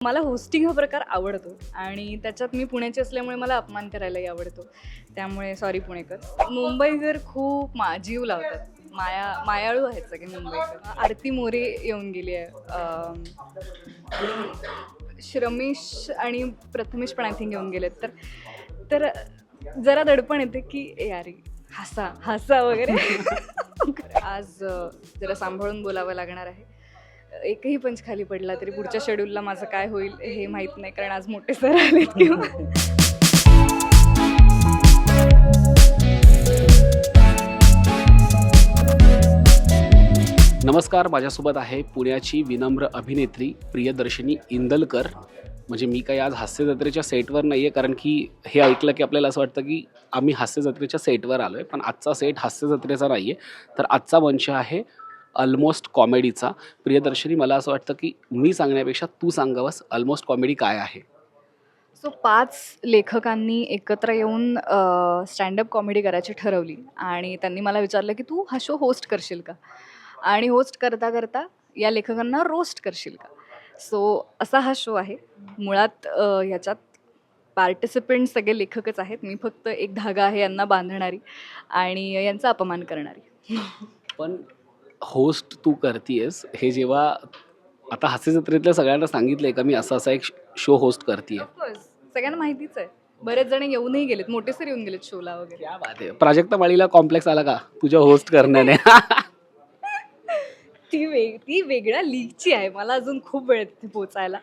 मला होस्टिंग हा प्रकार आवडतो आणि त्याच्यात मी पुण्याची असल्यामुळे मला अपमान करायलाही आवडतो. त्यामुळे सॉरी पुणेकर. मुंबईकर खूप मा जीव लावतात. माया मायाळू आहेत सगळे मुंबईकर. आरती मोरे येऊन गेली आहे. श्रमेश आणि प्रथमेश पण आय थिंक येऊन गेलेत. तर तर जरा दडपण येते की अरे हसा हसा वगैरे. आज जरा सांभाळून बोलावं लागणार आहे. एकही पंच खाली पडला तरी पुढच्या शेड्यूलला माझं काय होईल हे माहीत नाही कारण आज मोठे सर आलेत किंवा नमस्कार माझ्यासोबत आहे पुण्याची विनम्र अभिनेत्री प्रियदर्शनी इंदलकर. म्हणजे मी काही आज हास्य जत्रेच्या सेटवर नाही आहे कारण की हे ऐकलं की आपल्याला असं वाटतं की आम्ही हास्य जत्रेच्या सेटवर आलो आहे पण आजचा सेट हास्य जत्रेचा नाही आहे तर आजचा वंश आहे ऑलमोस्ट कॉमेडीचा प्रियदर्शनी मला असं वाटतं की मी सांगण्यापेक्षा तू सांगावंस ऑलमोस्ट कॉमेडी काय आहे? सो पाच लेखकांनी एकत्र येऊन स्टँडअप कॉमेडी करायची ठरवली आणि त्यांनी मला विचारलं की तू हा शो होस्ट करशील का? आणि होस्ट करता करता या लेखकांना रोस्ट करशील का? सो असा हा शो आहे. मुळात ह्याच्यात पार्टिसिपेंट सगळे लेखकच आहेत. मी फक्त एक धागा आहे यांना बांधणारी आणि यांचा अपमान करणारी. पण होस्ट तू करतीयस हे जेव्हा आता हास्य जत्रेतल्या सगळ्यांना सांगितलंय का मी असा असा एक शो होस्ट करतीये? ऑफकोर्स सगळ्यांना माहितीच आहे. बरेच जण येऊनही गेलेत मोठे सर येऊन गेलेत शोला वगैरे. क्या बात आहे. प्राजक्ता माळीला कॉम्प्लेक्स आला का? तुझ्या होस्ट करण्याने. ती वेग ती वेगळ्या लीगची आहे. मला अजून खूप वेळ आहे तिथे पोचायला.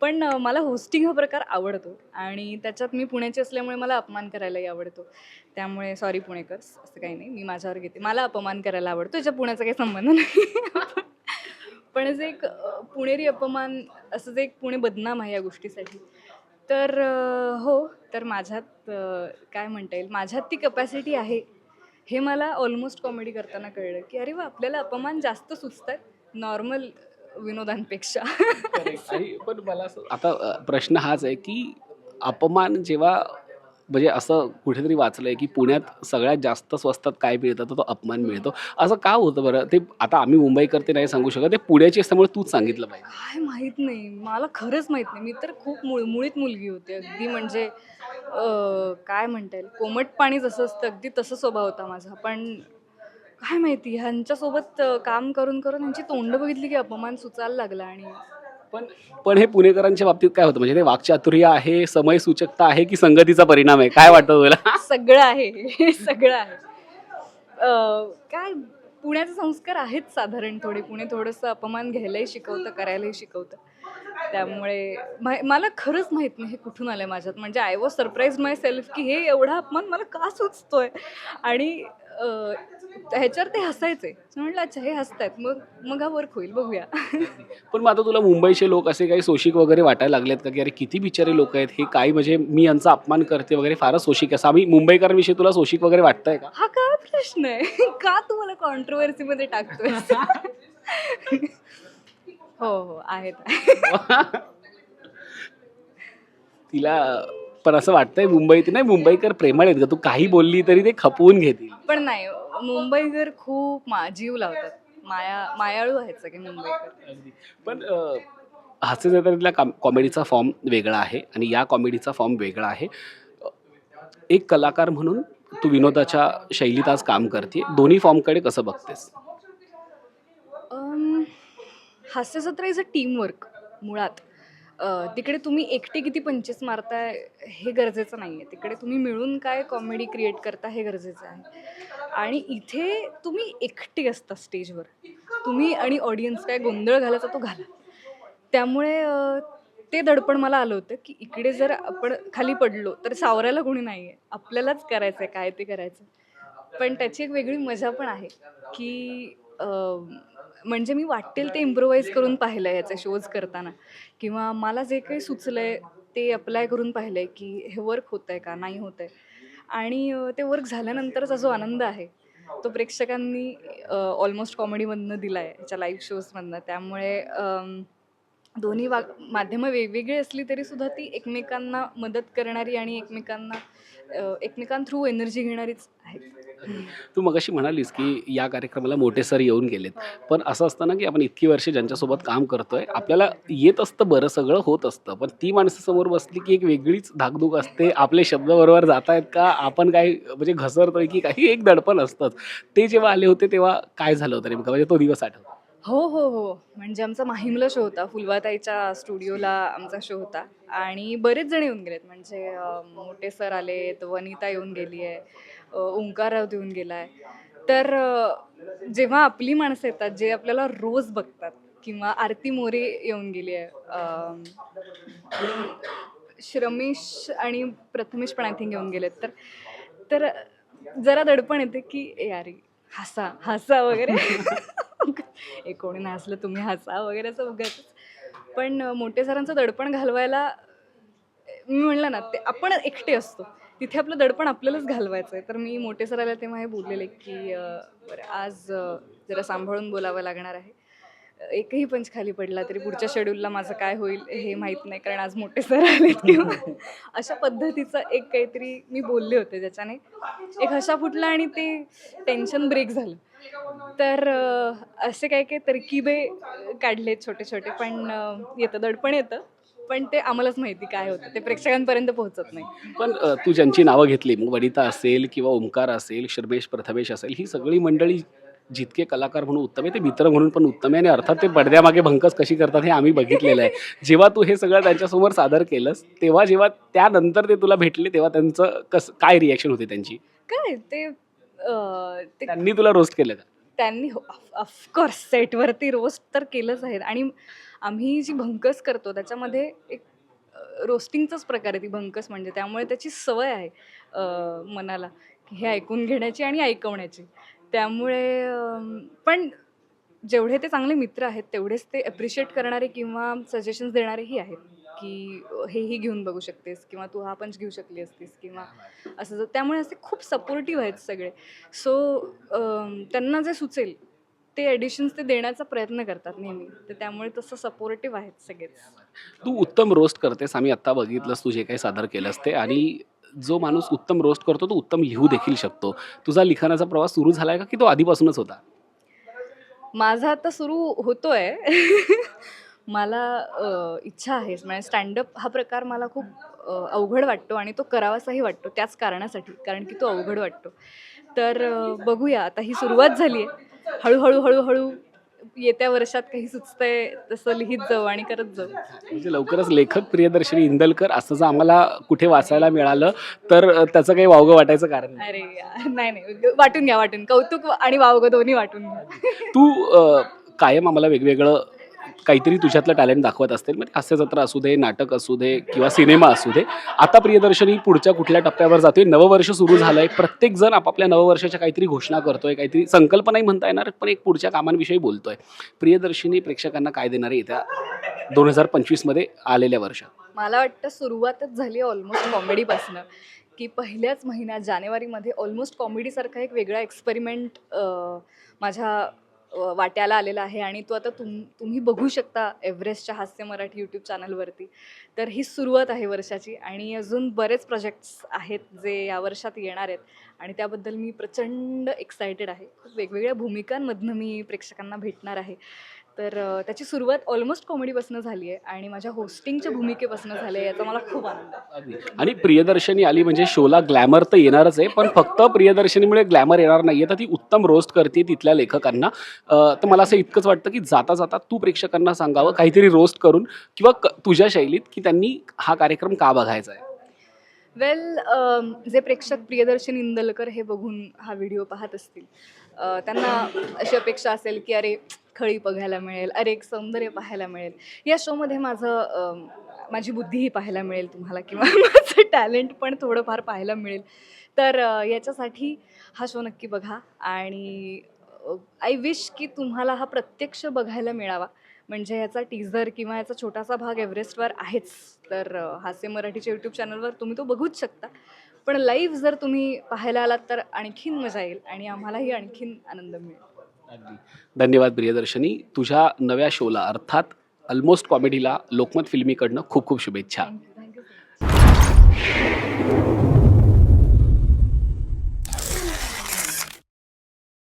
पण अं, मला होस्टिंग हा प्रकार आवडतो. आणि त्याच्यात मी पुण्याची असल्यामुळे मला अपमान करायलाही आवडतो. त्यामुळे सॉरी पुणेकर असं काही नाही. मी माझ्यावर घेते. मला अपमान करायला आवडतो. याच्या पुण्याचा काही संबंध नाही. पण जे एक पुणेरी अपमान असं जे एक पुणे बदनाम आहे या गोष्टीसाठी तर हो तर माझ्यात काय म्हणता येईल? माझ्यात ती कपॅसिटी आहे. हे मला ऑलमोस्ट कॉमेडी करताना कळलं की अरे वा आपल्याला अपमान जास्त सुचतात नॉर्मल विनोदांपेक्षा. पण मला असं आता प्रश्न हाच आहे की अपमान जेव्हा म्हणजे असं कुठेतरी वाचलंय की पुण्यात सगळ्यात जास्त स्वस्तात काय मिळतं तर तो अपमान मिळतो. असं का होतं बरं? ते आता आम्ही मुंबईकर ते नाही सांगू शकत ते पुण्याची असल्यामुळे तूच सांगितलं पाहिजे. काय माहीत नाही. मला खरंच माहीत नाही. मी तर खूप मुळमुळीत मुलगी होते. अगदी म्हणजे काय म्हणता येईल? कोमट पाणी जसं असतं अगदी तसं स्वभाव होता माझा. पण काय माहिती? ह्यांच्यासोबत काम करून करून ह्यांची तोंड बघितली की अपमान सुचायला लागला आणि पण पण हे पुणेकरांच्या बाबतीत काय होतं? म्हणजे ते वाक्चातुर्य आहे समय सूचकता आहे की संगतीचा परिणाम आहे? काय वाटतं तुला सगळं आहे. हे सगळं आहे. अं, काय पुण्याचे संस्कार आहेत साधारण थोडे. पुणे थोडंसं अपमान घ्यायलाही शिकवतं करायलाही शिकवतं. त्यामुळे मला खरंच माहीत नाही हे कुठून आलं माझ्यात. म्हणजे I was surprise myself की हे एवढा अपमान मला का सुचतोय? आणि ह्याच्यावर ते हसायचे. म्हटलं अच्छा हे हसतायत. मग मग हा वर्क होईल. बघूया. पण मग आता तुला मुंबईचे लोक असे काही सोशिक वगैरे वाटायला लागलेत का? की अरे किती बिचारे लोक आहेत? हे काय म्हणजे मी यांचा अपमान करते वगैरे फारच सोशिक असं आम्ही मुंबईकरांविषयी तुला सोशिक वगैरे वाटतंय का? हा काय प्रश्न आहे? का तू मला कॉन्ट्रोवर्सी मध्ये टाकतोय हो हो आहेत. तिला पण असं वाटतंय मुंबईत नाही मुंबईकर प्रेमळ आहेत का तू काही बोलली तरी ते खपवून घेतील. पण नाही मुंबईकर खूप मा जीव लावतात. माया मायाळू आहेत सगळे मुंबईकर. पण अं, हास्य जत्रेतल्या कॉम कॉमेडीचा फॉर्म वेगळा आहे आणि या कॉमेडीचा फॉर्म वेगळा आहे. अं, एक कलाकार म्हणून तू विनोदाच्या शैलीत आज काम करते दोन्ही फॉर्मकडे कसं बघतेस? हास्यजत्रा इज अ टीमवर्क मुळात. तिकडे तुम्ही एकटे किती पंचेस मारताय हे गरजेचं नाही आहे तिकडे तुम्ही मिळून काय कॉमेडी क्रिएट करता हे गरजेचं आहे. आणि इथे तुम्ही एकटे असता स्टेजवर तुम्ही आणि ऑडियन्स काय गोंधळ घालायचा तो घाला. त्यामुळे ते दडपण मला आलं होतं की इकडे जर आपण खाली पडलो तर सावरायला कोणी नाही आहे आपल्यालाच करायचं आहे काय ते करायचं. पण त्याची एक वेगळी मजा पण आहे की म्हणजे मी वाटेल ते इम्प्रोवाईज करून पाहिलं आहे. ह्याचे शोज करताना. किंवा मला जे काही सुचलं आहे ते अप्लाय करून पाहिलं आहे की हे वर्क होतं आहे का नाही होतं आहे आणि ते वर्क झाल्यानंतरचा जो आनंद आहे तो प्रेक्षकांनी ऑलमोस्ट कॉमेडीमधनं दिला आहे ह्याच्या लाईव्ह शोजमधनं त्यामुळे दोन्ही वा माध्यमं वेगवेगळी असली तरी सुद्धा ती एकमेकांना मदत करणारी आणि एकमेकांना अ, एकमेकां थ्रू एनर्जी घेणारीच आहेत. तू मगाशी म्हणालीस की या कार्यक्रमाला मोठे सर येऊन गेलेत. पण असं असतं ना की आपण इतकी वर्ष ज्यांच्यासोबत काम करतोय आपल्याला येत असतं बरं सगळं होत असतं. पण ती माणसं समोर बसली की एक वेगळीच धाकधूक असते. आपले शब्द बरोबर जात आहेत का? आपण काय म्हणजे घसरतोय की काही एक दडपण असतंच. ते जेव्हा आले होते तेव्हा काय झालं होतं नेमकं? म्हणजे तो दिवस आठवतो. हो हो हो. म्हणजे आमचा माहिमला शो होता. फुलवाताईच्या स्टुडिओला आमचा शो होता. आणि बरेच जण येऊन गेलेत. म्हणजे मोठे सर आलेत वनिता येऊन गेली आहे ओंकाराव ओंकार गेला आहे तर जेव्हा आपली माणसं येतात जे आपल्याला रोज बघतात किंवा आरती मोरे येऊन गेली आहे श्रमेश आणि प्रथमेश पण आय थिंक येऊन गेलेत. तर तर जरा दडपण येते की ए अरे हसा हसा वगैरे. हे कोणी नाही हसलं तुम्ही हसा वगैरे असं उगाच. पण मोठे सरांचं दडपण घालवायला मी म्हणलं ना ते आपण एकटे असतो. तिथे आपलं दडपण आपल्यालाच घालवायचं आहे तर मी मोठे सर आले तेव्हा हे बोललेले की बरं आज जरा सांभाळून बोलावं लागणार आहे. एकही पंच खाली पडला तरी पुढच्या शेड्यूलला माझं काय होईल हे माहीत नाही कारण आज मोठे सर आलेत किंवा अशा पद्धतीचं एक काहीतरी मी बोलले होते ज्याच्याने एक हशा फुटला आणि ते टेन्शन ब्रेक झालं. तर असे काही काही तरकिबे काढले छोटे छोटे पण येतं दडपण येतं. पण ते आम्हालाच माहिती काय होतं. ते प्रेक्षकांपर्यंत पोहोचत नाही. पण अ, तू ज्यांची नावं घेतली मग वनिता असेल किंवा ओंकार असेल शर्मेश प्रथमेश असेल ही सगळी मंडळी जितके कलाकार म्हणून उत्तम आहे ते मित्र म्हणून पण उत्तम आहे आणि अर्थात ते पडद्यामागे भंकस कशी करतात हे आम्ही बघितलेलं आहे. जेव्हा तू हे सगळं त्यांच्यासमोर सादर केलंस तेव्हा जेव्हा त्यानंतर ते तुला भेटले तेव्हा त्यांचं कसं काय रिॲक्शन होती त्यांची? काय? ते अं, ते त्यांनी तुला रोस्ट केलं का? त्यांनी ऑफकोर्स सेटवरती रोस्ट तर केलंच आहे. आणि आम्ही जी भंकस करतो त्याच्यामध्ये एक रोस्टिंगचाच प्रकार आहे ती भंकस म्हणजे. त्यामुळे त्याची सवय आहे मनाला. हे ऐकून घेण्याची आणि ऐकवण्याची. त्यामुळे पण जेवढे ते चांगले मित्र आहेत तेवढेच ते ॲप्रिशिएट करणारे किंवा सजेशन्स देणारेही आहेत की हेही घेऊन बघू शकतेस किंवा तू हा पंच घेऊ शकली असतीस किंवा असं जर- त्यामुळे असे खूप सपोर्टिव्ह आहेत सगळे. सो त्यांना जे सुचेल ते ॲडिशन्स ते देण्याचा प्रयत्न करतात नेहमी. तर त्यामुळे तसं सपोर्टिव्ह आहेत सगळेच. तू उत्तम रोस्ट करतेस. आम्ही आत्ता बघितलंस तू जे काही सादर केलंस ते. आणि जो माणूस उत्तम रोस्ट करतो तो उत्तम लिहू देखील शकतो. तुझा लिखाणाचा प्रवास सुरू झालाय का? की तो आधीपासूनच होता? माझा आता सुरू होतोय. मला इच्छा आहे. म्हणजे स्टँडअप हा प्रकार मला खूप अवघड वाटतो आणि तो करावासाही वाटतो त्याच कारणासाठी. कारण की तो अवघड वाटतो. तर बघूया. आता ही सुरुवात झाली आहे हळूहळू हळूहळू येत्या वर्षात काही सुचतंय तसं लिहित जाऊ आणि करत जाऊ. म्हणजे लवकरच लेखक प्रियदर्शनी इंदलकर असं जर आम्हाला कुठे वाचायला मिळालं तर त्याचं काही वावगं वाटायचं कारण नाही. अरे यार, नाही नाही. वाटून घ्या वाटून. कौतुक आणि वावगं दोन्ही वाटून घ्या. तू अ, कायम आम्हाला वेगवेगळं काहीतरी तुझ्यातलं टॅलेंट दाखवत असतील. म्हणजे हास्यजत्रा असू दे नाटक असू दे किंवा सिनेमा असू दे. आता प्रियदर्शनी पुढच्या कुठल्या टप्प्यावर जातोय. नववर्ष सुरू झालंय. प्रत्येक जण आपापल्या नववर्षाच्या काहीतरी घोषणा करतोय काहीतरी संकल्पनाही म्हणता येणार पण एक पुढच्या कामांविषयी बोलतोय. प्रियदर्शनी प्रेक्षकांना काय देणार आहे येत्या दोन हजार पंचवीसमध्ये आलेल्या वर्षात? मला वाटतं सुरुवातच झाली ऑलमोस्ट कॉमेडीपासनं की पहिल्याच महिन्यात जानेवारीमध्ये ऑलमोस्ट कॉमेडीसारखा एक वेगळा एक्सपेरिमेंट माझ्या वाट्याला आलेला आहे आणि तो आता तुम तुम्ही बघू शकता एव्हरेस्टच्या हास्य मराठी यूट्यूब चॅनलवरती. तर ही सुरुवात आहे वर्षाची आणि अजून बरेच प्रोजेक्ट्स आहेत जे या वर्षात येणार आहेत. आणि त्याबद्दल मी प्रचंड एक्सायटेड आहे. खूप वेगवेगळ्या भूमिकांमधनं मी प्रेक्षकांना भेटणार आहे. तर त्याची सुरुवात ऑलमोस्ट कॉमेडीपासून झाली आहे आणि माझ्या होस्टिंगच्या भूमिकेपासून झाली याचा मला खूप आनंद आहे. आणि प्रियदर्शनी आली म्हणजे शोला ग्लॅमर तर येणारच आहे पण फक्त प्रियदर्शनीमुळे ग्लॅमर येणार नाहीये तर ती उत्तम रोस्ट करते तिथल्या लेखकांना. तर मला असं इतकंच वाटतं की जाता जाता तू प्रेक्षकांना सांगावं काहीतरी रोस्ट करून किंवा तुझ्या शैलीत की त्यांनी हा कार्यक्रम का बघायचा आहे? वेल जे प्रेक्षक प्रियदर्शन इंदलकर हे बघून हा व्हिडिओ पाहत असतील त्यांना अशी अपेक्षा असेल की अरे खळी बघायला मिळेल अरे एक सौंदर्य पाहायला मिळेल. या शोमध्ये माझं माझी बुद्धीही पाहायला मिळेल तुम्हाला किंवा माझं टॅलेंट पण थोडंफार पाहायला मिळेल. तर याच्यासाठी हा शो नक्की बघा आणि आय विश की तुम्हाला हा प्रत्यक्ष बघायला मिळावा. म्हणजे याचा टीझर किंवा याचा छोटासा भाग एव्हरेस्टवर आहेच. तर हास्य मराठीच्या यूट्यूब चॅनलवर तुम्ही तो बघूच शकता. पण लाईव्ह जर तुम्ही पाहायला आलात तर आणखीन मजा येईल आणि आम्हालाही आणखीन आनंद मिळेल. धन्यवाद प्रियदर्शनी. तुझ्या नव्या शोला अर्थात ऑलमोस्ट कॉमेडीला लोकमत फिल्मीकडनं खूप खूप शुभेच्छा.